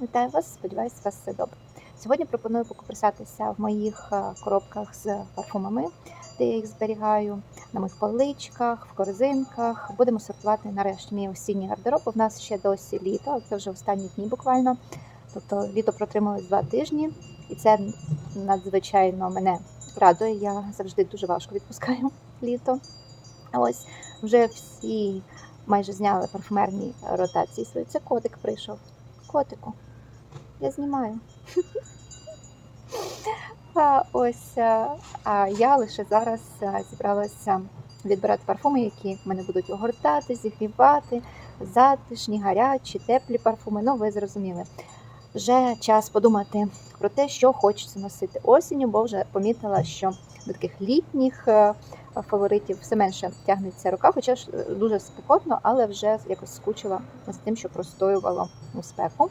Вітаю вас, сподіваюся, у вас все добре. Сьогодні пропоную покопирсатися в моїх е, коробках з парфумами, де я їх зберігаю, на моїх поличках, в корзинках. Будемо сортувати нарешті мій осінній гардероб. У нас ще досі літо, це вже останні дні буквально. Тобто літо протрималось два тижні, і це надзвичайно мене радує. Я завжди дуже важко відпускаю літо. Ось вже всі майже зняли парфумерні ротації свої. Це котик прийшов. Котику. Я знімаю. А ось а, я лише зараз зібралася відбирати парфуми, які мене будуть огортати, зігрівати, затишні, гарячі, теплі парфуми. Ну, ви зрозуміли. Вже час подумати про те, що хочеться носити осінню, бо вже помітила, що до таких літніх е, фаворитів все менше тягнеться рука, хоча ж е, дуже спекотно, але вже якось скучила за тим, що простоювало у спеку.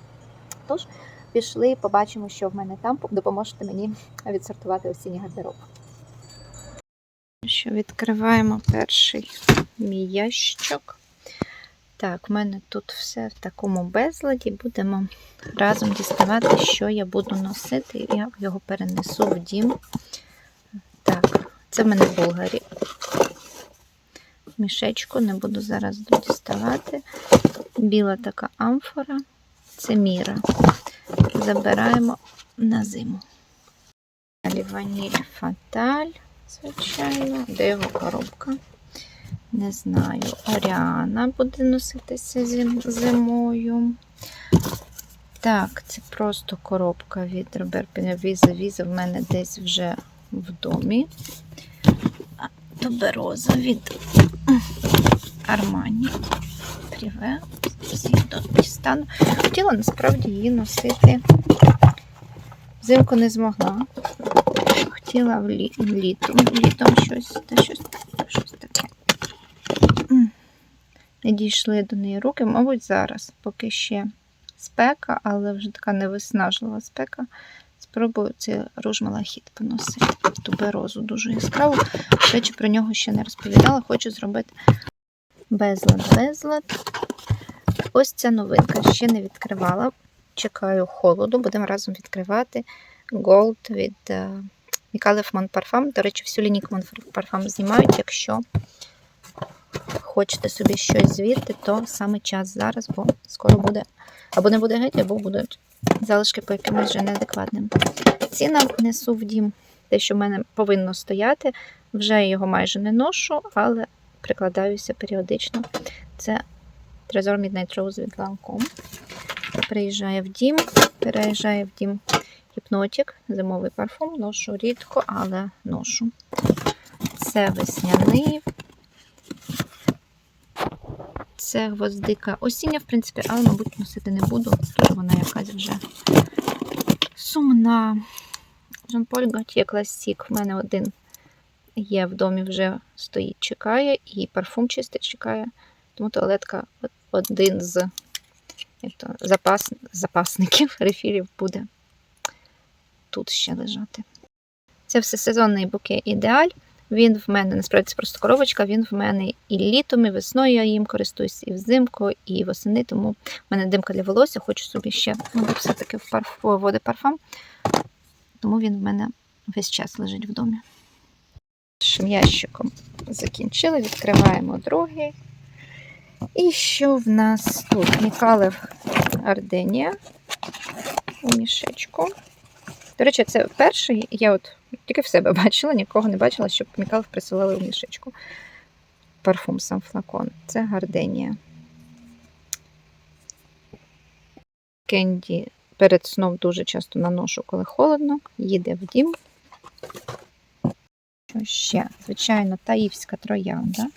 Тож пішли, побачимо, що в мене там. Допоможете мені відсортувати осінній гардероб. Що відкриваємо перший мій ящичок. Так, в мене тут все в такому безладі. Будемо разом діставати, що я буду носити. Я його перенесу в дім. Це в мене Болгарі. Мішечку не буду зараз діставати. Біла така амфора. Це міра. Забираємо на зиму. Далі ваніль фаталь, звичайно. Де його коробка? Не знаю. Оріана буде носитися зим, зимою. Так, це просто коробка від Робер Віза. Віза в мене десь вже в домі. Тубероза від Армані. Дістану. Хотіла насправді її носити. Взимку не змогла. Хотіла в лі... літом. Літом щось, та щось, щось таке. Не дійшли до неї руки, мабуть, зараз, поки ще спека, але вже така невиснажлива спека. Спробую цей руж малахіт поносити. Туберозу дуже яскраву. До речі, про нього ще не розповідала. Хочу зробити безлад, безлад. Ось ця новинка ще не відкривала. Чекаю холоду, будемо разом відкривати Gold від Мікалев Монпарфам. До речі, всю лінійку Монпарфам знімають. Якщо хочете собі щось звідти, то саме час зараз, бо скоро буде або не буде геть, або будуть залишки по якимось вже неадекватним. Ціна несу в дім те, що в мене повинно стояти. Вже його майже не ношу, але прикладаюся періодично. Це Трезор Midnight Rose від Lancome. Приїжджає в дім, переїжджає в дім гіпнотик, зимовий парфум. Ношу рідко, але ношу. Це весняний. Це гвоздика осіння, в принципі, але, мабуть, носити не буду. Дуже вона якась вже сумна. Жан-Поль Готьє Класік. В мене один є в домі, вже стоїть, чекає, і парфум чистий чекає. Тому туалетка один з то, запас, запасників рефілів буде тут ще лежати. Це все сезонний буке ідеаль. Він в мене, насправді це просто коробочка, він в мене і літом, і весною я їм користуюсь, і взимку, і восени, тому в мене димка для волосся, хочу собі ще, мабуть, все-таки в парф... води парфам. Тому він в мене весь час лежить в домі. Першим ящиком закінчили, відкриваємо другий. І що в нас тут? Мікалев Арденія у мішечку. До речі, це перший, я от тільки в себе бачила, нікого не бачила, щоб Мікалев присилали у мішечку. Парфум сам флакон. Це Гарденія. Кенді перед сном дуже часто наношу, коли холодно, їде в дім. Що ще? Звичайно, таївська троянда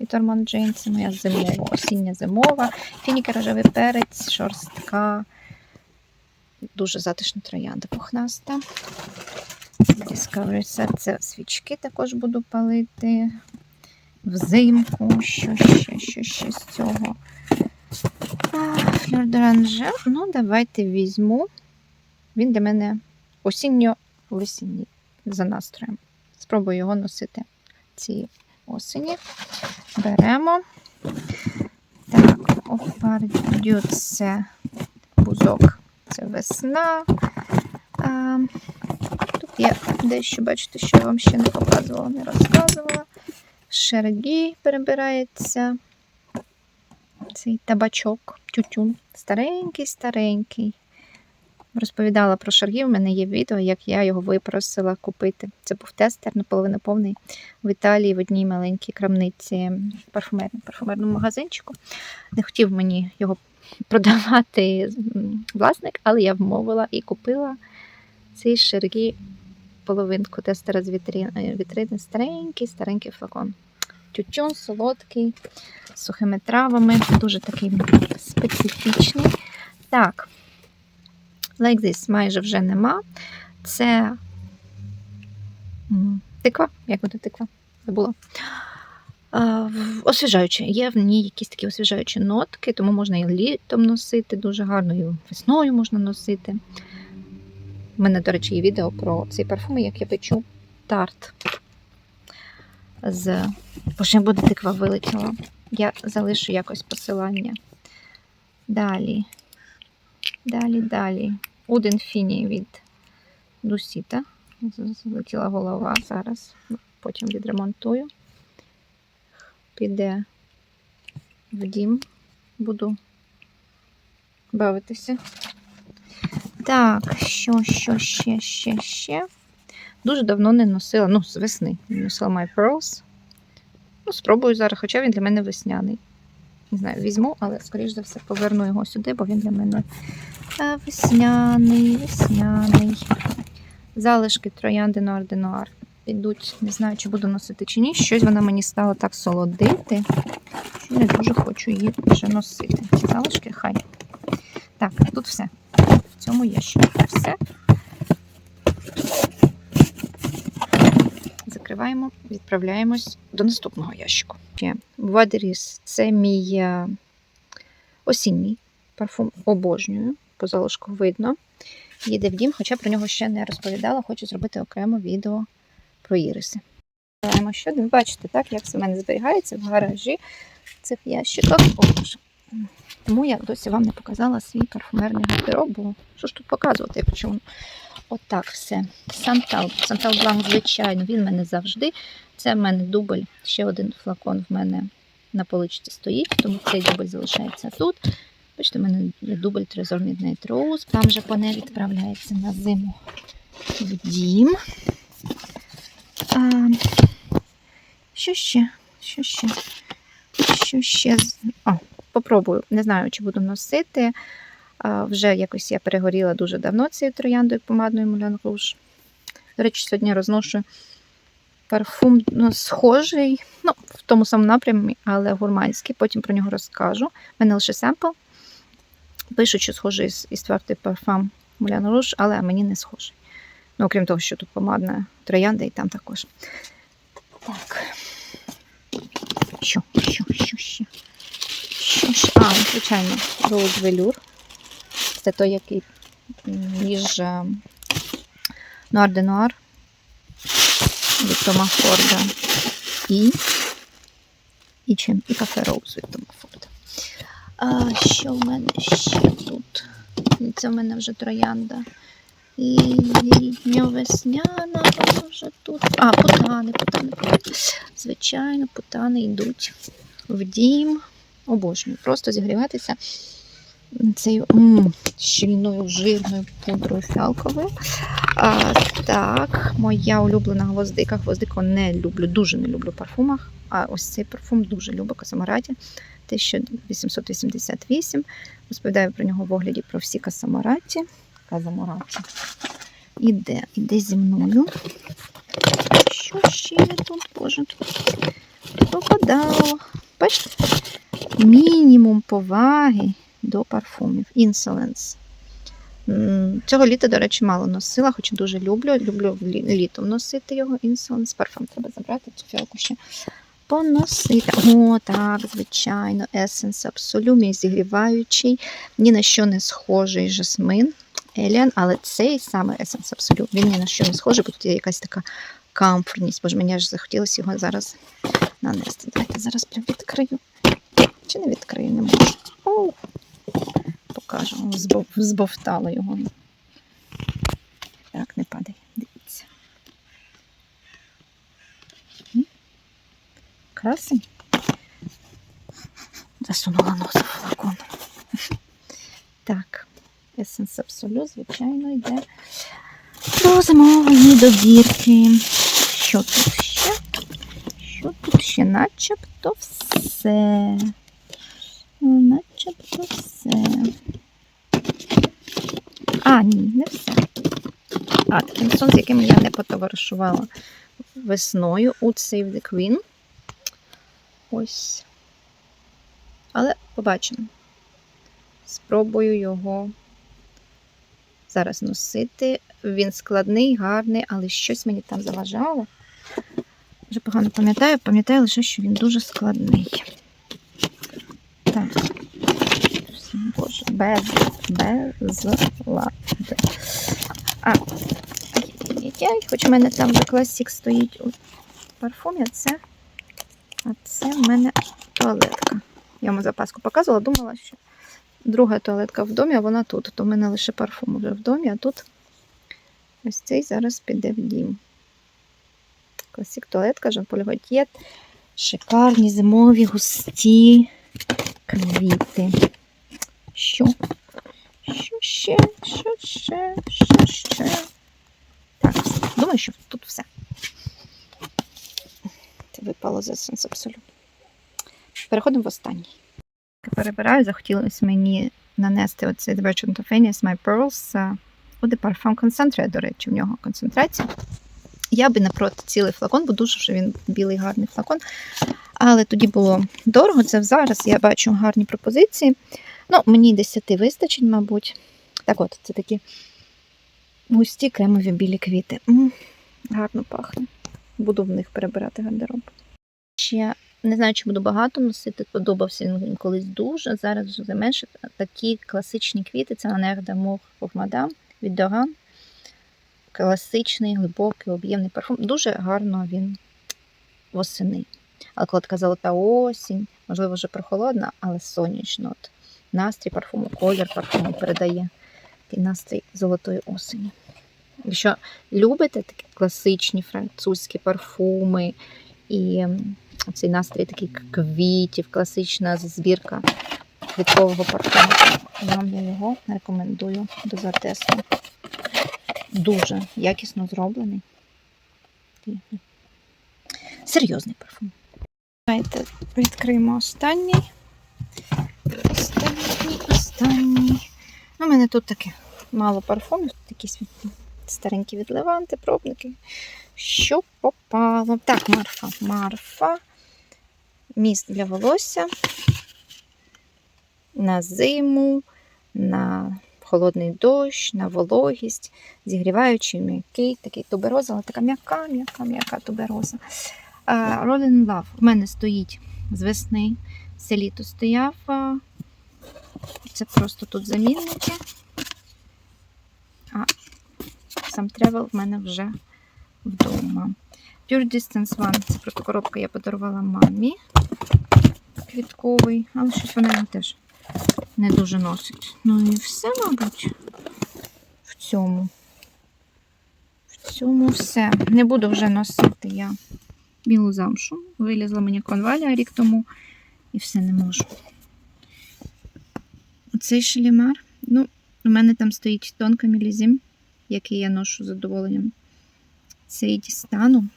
від Орман Джейн. Це моя зимова, осіння зимова. Фініки рожевий перець, шорстка. Дуже затишна троянда пухнаста. Discovery. Це свічки також буду палити. Взимку. Що ще, що ще з цього? Флюр. Ну, давайте візьму. Він для мене осінньо-весінній за настроєм. Спробую його носити цієї осені. Беремо. Так, опардю це бузок Це весна. А, тут є дещо, бачите, що я вам ще не показувала, не розказувала. Шергі перебирається. Цей табачок, тютюн. Старенький, старенький. Розповідала про шаргі, в мене є відео, як я його випросила купити. Це був тестер наполовину повний в Італії в одній маленькій крамниці парфумерному, парфумерному магазинчику. Не хотів мені його продавати власник, але я вмовила і купила цей шаргі половинку тестера з вітрини, вітрини. Старенький, старенький флакон. Тютюн солодкий, з сухими травами, дуже такий специфічний. Так, like this майже вже нема. Це тиква, як буде тиква? Забула. Освіжаюче. Є в ній якісь такі освіжаючі нотки, тому можна і літом носити дуже гарно, і весною можна носити. У мене, до речі, є відео про цей парфум, як я печу тарт з Боже, буде тиква вилетіла. Я залишу якось посилання. Далі. Далі, далі. Уден Фіні від Дусіта. Злетіла голова зараз. Потім відремонтую. Піде в дім. Буду бавитися. Так, що, що, ще, ще, ще. Дуже давно не носила, ну, з весни не носила My Pearls. Ну, спробую зараз, хоча він для мене весняний. Не знаю, візьму, але, скоріш за все, поверну його сюди, бо він для мене е, весняний, весняний. Залишки троянди Нуар де Нуар підуть. Не знаю, чи буду носити чи ні. Щось вона мені стала так солодити, що не дуже хочу її вже носити. Залишки хай. Так, тут все. В цьому ящику все. Закриваємо, відправляємось до наступного ящику. Вадеріс це мій е, осінній парфум. Обожнюю. По залишку видно. Їде в дім, хоча про нього ще не розповідала. Хочу зробити окремо відео про іриси. Ще один. Бачите, так, як це в мене зберігається в гаражі цих ящиках. Тому я досі вам не показала свій парфумерний гардероб, бо що ж тут показувати, якщо воно Отак все. Сантал. Сантал Бланк, звичайно, він в мене завжди. Це в мене дубль. Ще один флакон в мене на поличці стоїть, тому цей дубль залишається тут. Бачите, в мене є дубль Трезор Midnight Rose. Там же панель відправляється на зиму в дім. А, що ще? Що ще? Що ще? О, попробую. Не знаю, чи буду носити. А, Вже якось я перегоріла дуже давно цією трояндою помадною Moulin Rouge. До речі, сьогодні розношу парфум ну, схожий, ну, в тому самому напрямі, але гурманський. Потім про нього розкажу. У мене лише семпл. Пишуть, що схожий із, із твердий парфум Moulin Rouge, але мені не схожий. Ну, окрім того, що тут помадна троянда і там також. Так. Що, що, що ще? Що ще? А, звичайно, Rose Velour. Це той, який між Нуар де Нуар від Тома Форда і, і чим? І кафе Роуз від Тома Форда. А, що в мене ще тут? Це в мене вже троянда. Літньо-весняна, вона вже тут. А, путани, путани. Звичайно, путани йдуть в дім. Обожнюю. Просто зігріватися цією щільною жирною пудрою фіалковою. А, так, моя улюблена гвоздика. Гвоздику не люблю, дуже не люблю парфумах. А ось цей парфум дуже люблю Касамараді 1888. Розповідаю про нього в огляді про всі Касамараті. Казамараті. Іде, іде зі мною. Що ще тут? Боже, тут попадало. Бачите? Мінімум поваги до парфумів. Insolence. Цього літа, до речі, мало носила, хоча дуже люблю. Люблю літом носити його. Insolence. Парфум треба забрати, цю фіалку ще поносити. О, так, звичайно, Essence Absolu, мій зігріваючий. Ні на що не схожий жасмин. Еліан, але цей саме Essence Absolu, він ні на що не схожий, бо тут є якась така комфортність. Боже, мені аж захотілося його зараз нанести. Давайте зараз прям відкрию. Чи не відкрию, не можу. О, покажу. Збов- Збовтала його. Так, не падай, дивіться. Красень. Засунула носа в флакон. Так, Essence Absolute, звичайно, йде до зимової добірки. Що тут ще? Що тут ще? Начебто все. Начебто все. А, ні, не все. А, таким сон, з яким я не потоваришувала весною у Save the Queen. Ось. Але побачимо. Спробую його зараз носити. Він складний, гарний, але щось мені там заважало. Вже погано пам'ятаю, пам'ятаю лише, що він дуже складний. Так. Боже, без, безлади. А, ай-яй-яй, хоч у мене там вже класік стоїть у парфумі, а це, а це в мене туалетка. Я йому запаску показувала, думала, що друга туалетка в домі, а вона тут. То в мене лише парфум вже в домі, а тут ось цей зараз піде в дім. Класік туалетка, Жан-Поль Готьє. Шикарні зимові густі квіти. Що? Що ще? Що ще? Що ще? Так. Думаю, що тут все. Це випало за сенс абсолютно. Переходимо в останній. Перебираю, захотілося мені нанести оцей The Merchant of Venice My Pearls у The Parfum Concentrate, до речі, в нього концентрація. Я би напроти цілий флакон, бо дуже вже він білий гарний флакон. Але тоді було дорого. Це зараз я бачу гарні пропозиції. Ну, мені 10 вистачить, мабуть. Так от, це такі густі кремові білі квіти. М, гарно пахне. Буду в них перебирати гардероб. Ще не знаю, чи буду багато носити. Подобався він колись дуже. Зараз вже менше. Такі класичні квіти це Анер Дамур Мадам від Доран. Класичний, глибокий, об'ємний парфум. Дуже гарно він восени. Але коли така золота осінь, можливо, вже прохолодна, але сонячно. От настрій парфуму, колір парфуму передає такий настрій золотої осені. Якщо любите такі класичні французькі парфуми і цей настрій такий квітів, класична збірка квіткового парфуму, вам я його рекомендую до затесту. Дуже якісно зроблений. Серйозний парфум. Давайте відкриємо останній. Останній, останній. Ну, у мене тут таке мало парфумів, тут якісь старенькі відливанти, пробники. Що попало? Так, Марфа. Марфа. Міст для волосся. На зиму, на холодний дощ, на вологість, зігріваючий м'який, такий тубероза, але така м'яка, м'яка, м'яка тубероза. Rolling Love в мене стоїть з весни. Все літо стояв. Це просто тут замінники. А сам тревел в мене вже вдома. Pure Distance One. Це просто коробка я подарувала мамі. Квітковий, але щось вона його теж не дуже носить. Ну і все, мабуть, в цьому. В цьому все. Не буду вже носити я білу замшу. Вилізла мені конваля рік тому і все не можу. Оцей шалімар. Ну, у мене там стоїть тонка мілізім, який я ношу з задоволенням. Цей дістану.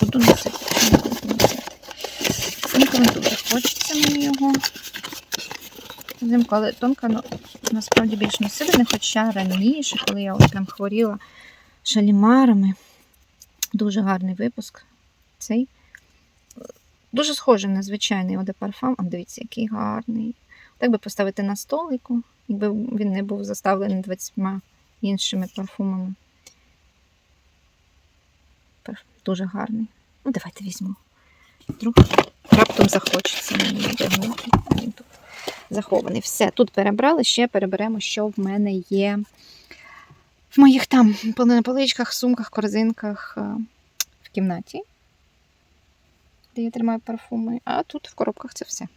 Буду носити. Інколи дуже хочеться мені його. Взимку, але тонка ну, насправді більш носили, хоча раніше, коли я от прям хворіла шалімарами. Дуже гарний випуск. Цей дуже схожий на звичайний Parfum. А дивіться, який гарний. Так би поставити на столику, якби він не був заставлений 20 іншими парфумами. Дуже гарний. Ну, давайте візьму. Вдруг раптом захочеться. Він тут захований. Все, тут перебрали, ще переберемо, що в мене є в моїх там на поличках, сумках, корзинках е, в кімнаті, де я тримаю парфуми, а тут в коробках це все.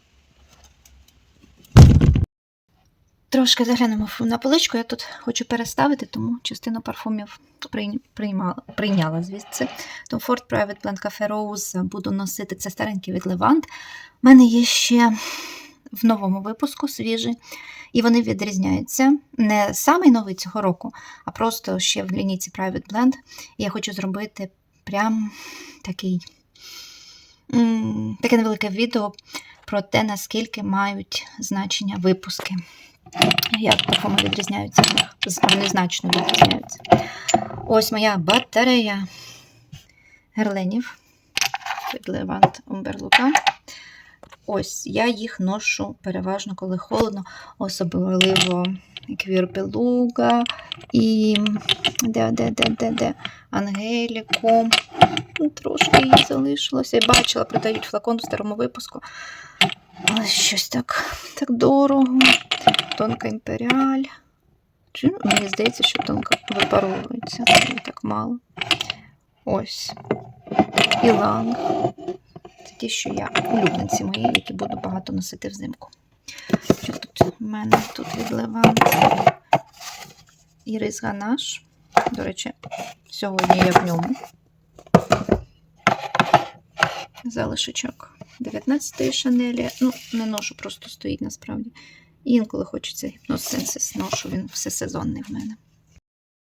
Трошки заглянемо на поличку. Я тут хочу переставити, тому частину парфумів приймала, прийняла звідси. Tom Ford Private Blend Cafe Rose буду носити. Це старенький від Levant. У мене є ще в новому випуску свіжий, і вони відрізняються. Не самий новий цього року, а просто ще в лінійці Private Blend. І я хочу зробити прям такий, таке невелике відео про те, наскільки мають значення випуски. Як парфуми відрізняються в них. Вони значно відрізняються. Ось моя батарея герленів від Levant Umberluca. Ось я їх ношу переважно, коли холодно, особливо квірпелуга і де, де, де, де, де, Ангеліку. Ну, Трошки її залишилося. Я бачила, продають флакон в старому випуску. Але щось так, так дорого. Тонка імперіаль. Чи мені здається, що тонка випаровується. Її так мало. Ось. Іланг. Це ті, що я улюбленці мої, які буду багато носити взимку. Що тут у мене тут від Левант? Ірис Ганаш. До речі, сьогодні я в ньому. Залишечок 19-ї шанелі. Ну, не ношу, просто стоїть насправді. І інколи хочеться гіпносенсис ношу, він всесезонний в мене.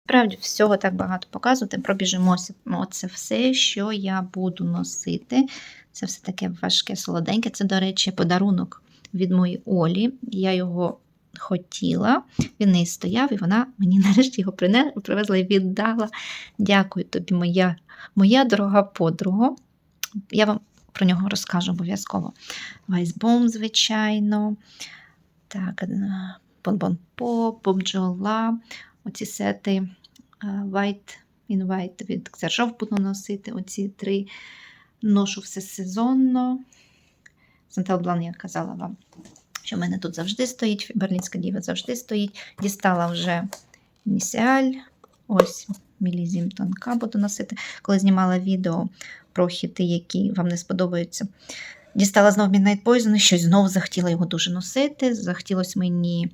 Справді, всього так багато показувати. Пробіжимося. Оце все, що я буду носити. Це все таке важке, солоденьке. Це, до речі, подарунок від моєї Олі. Я його хотіла, він не стояв, і вона мені нарешті його привезла і віддала. Дякую тобі, моя, моя дорога подруга. Я вам про нього розкажу обов'язково. Вайсбом, звичайно. Так, Бонбон Поп, Бобджола. Оці сети White in White від Ксержов буду носити. Оці три ношу все сезонно. Сантел Блан, я казала вам, що в мене тут завжди стоїть, Берлінська діва завжди стоїть. Дістала вже Місіаль. Ось Мілізім тонка буду носити. Коли знімала відео про хіти, які вам не сподобаються. Дістала знов Midnight Poison, щось знову захотіла його дуже носити. Захотілося мені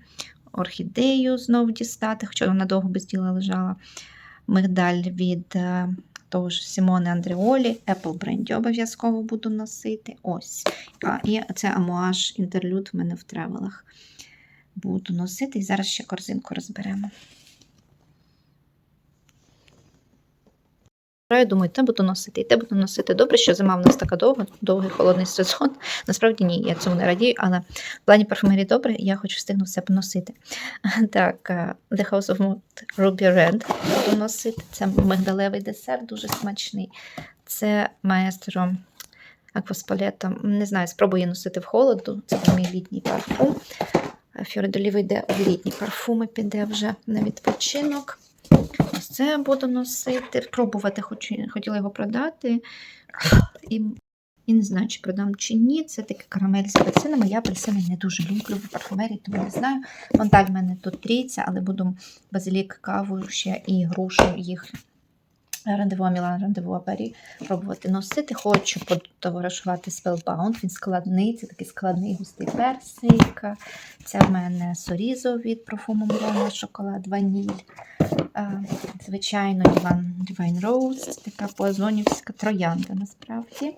орхідею знов дістати, хоча вона довго без діла лежала. Мигдаль від е, того ж Сімони Андріолі, Apple бренді обов'язково буду носити. Ось. А, і це амуаж інтерлюд в мене в тревелах. Буду носити. І зараз ще корзинку розберемо. Я думаю, те буду носити, і те буду носити. Добре, що зима в нас така довга, довгий холодний сезон. Насправді ні, я цьому не радію, але в плані парфумерії добре, я хочу встигну все поносити. Так, е, The House of Mood Ruby Red буду носити. Це мигдалевий десерт, дуже смачний. Це маестро Акваспалета. Не знаю, спробую носити в холоду. Це мій літній парфум. Фьоридолів йде в літні парфуми, піде вже на відпочинок. Це буду носити. Пробувати хотіла його продати. І, і не знаю, чи продам чи ні. Це таке карамель з апельсинами. Я апельсини не дуже люблю в парфумерії, тому не знаю. Монталь в мене тут трійця, але буду базилік каву ще і грушу їх. Рандеву Мілан, рандеву Парі пробувати носити. Хочу потоваришувати Spellbound. Він складний, це такий складний густий персик. Це в мене Сорізо від парфуму Мілана, шоколад, ваніль. Звичайно, Іван Divine Rose, це така поазонівська троянда насправді.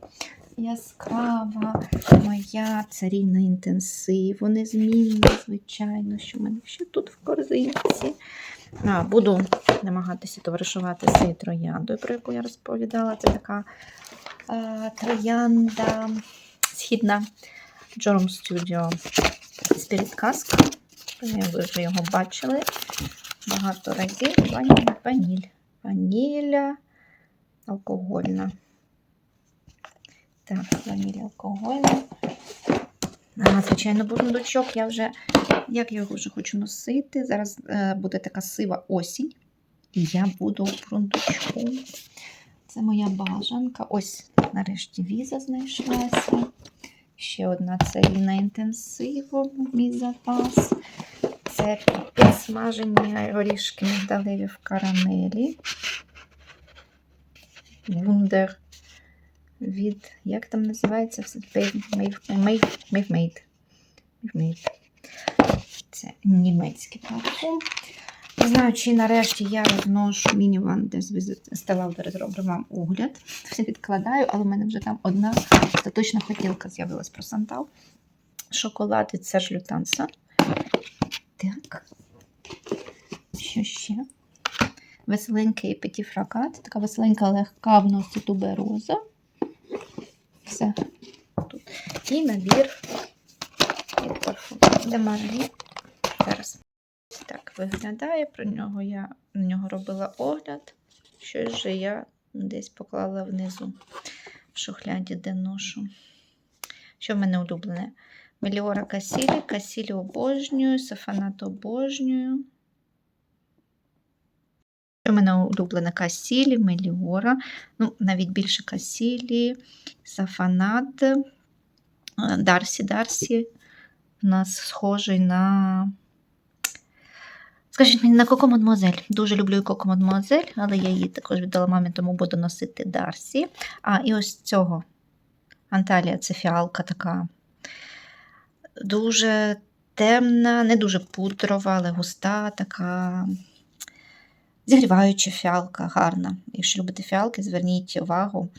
Яскрава моя царівна інтенсив, незмінна, звичайно, що в мене ще тут в корзинці. А, Буду намагатися товаришувати з цією трояндою, про яку я розповідала. Це така а, троянда східна Джором Studio Spirit Cask. Ви вже його бачили багато разів. Ваніль, ваніль. Ванілля алкогольна. Так, ваніль алкогольна. А, звичайно, бурундучок. Я вже, як я його вже хочу носити. Зараз е, буде така сива осінь. І я буду в бурундучку. Це моя бажанка. Ось, нарешті, віза знайшлася. Ще одна царіна інтенсиву, мій запас. Це підсмажені горішки мігдалеві в карамелі. Вундер від, як там називається? Мейвмейд. Це німецький парфум. Не знаю, чи нарешті я розношу мініван, де Стеллаудер зроблю вам огляд. Все відкладаю, але в мене вже там одна остаточна хотілка з'явилась про Сантал. Шоколад від Серж Лютанса. Так. Що ще? Веселенький петіфракат. Така веселенька легка в носі тубероза. Все. Тут. І набір від парфуму. Демарлі. Зараз. Так виглядає. Про нього я на нього робила огляд. Щось же я десь поклала внизу в шухляді, де ношу. Що в мене улюблене? Меліора Касілі. Касілі обожнюю, Сафанат обожнюю. В мене улюблена Касілі, Меліора. Ну, навіть більше Касілі, Сафанат, е, Дарсі. Дарсі у нас схожий на. Скажіть мені, на Коко Мадмуазель. Дуже люблю Коко Мадмуазель, але я її також віддала мамі, тому буду носити Дарсі. А, і ось цього. Анталія це фіалка така дуже темна, не дуже пудрова, але густа, така зігріваюча фіалка, гарна. Якщо любите фіалки, зверніть увагу.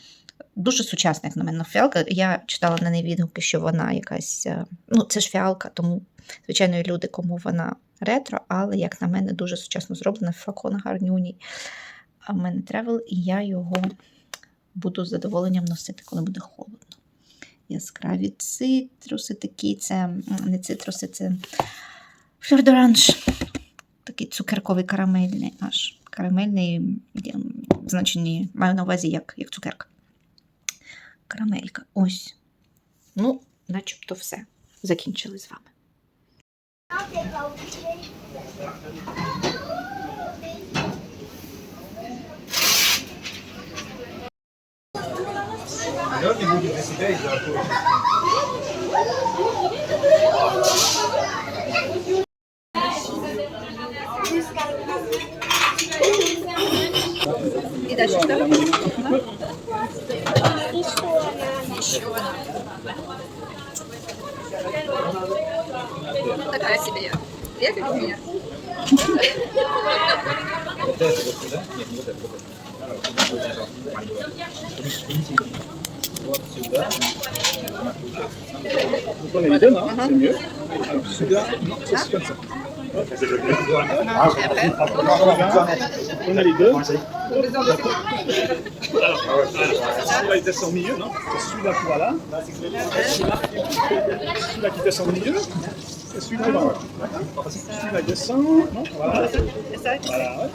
Дуже сучасна, як на мене, фіалка. Я читала на неї відгуки, що вона якась. е, Ну, це ж фіалка, тому, звичайно, люди, кому вона ретро, але, як на мене, дуже сучасно зроблена, флакон гарнюній. А в мене тревел, і я його буду з задоволенням носити, коли буде холодно. Яскраві цитруси такі, це не цитруси, це флюрдоранж. Такий цукерковий карамельний, аж карамельний значенні маю на увазі як, як цукерка. Карамелька. Ось. Ну, начебто все. Закінчили з вами. Лед будет для себя и для Артура. C'est mieux. Alors, Celui-là, non, c'est comme ça. On a les deux. Celui-là il descend au milieu, non Celui-là qui va là. Celui-là qui descend au milieu. Et celui-là qui va là. Celui-là il descend. Non Voilà. Voilà, ouais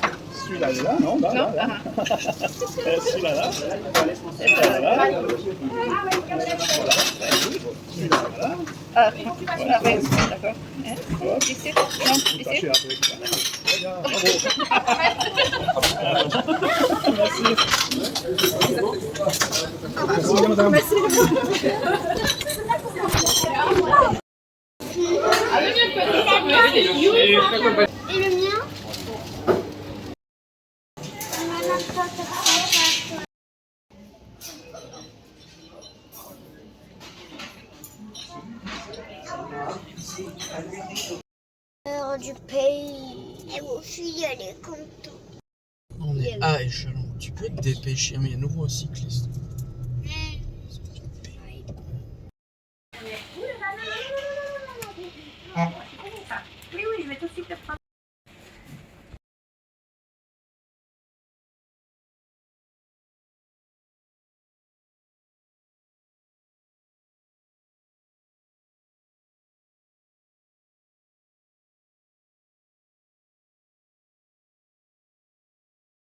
celui-là, là, non non non. Euh, celui-là, là. Celui-là, Ah, d'accord. Non, Heure du pays. Et. On est à échelon. Tu peux te dépêcher, mais il y a nouveau un cycliste.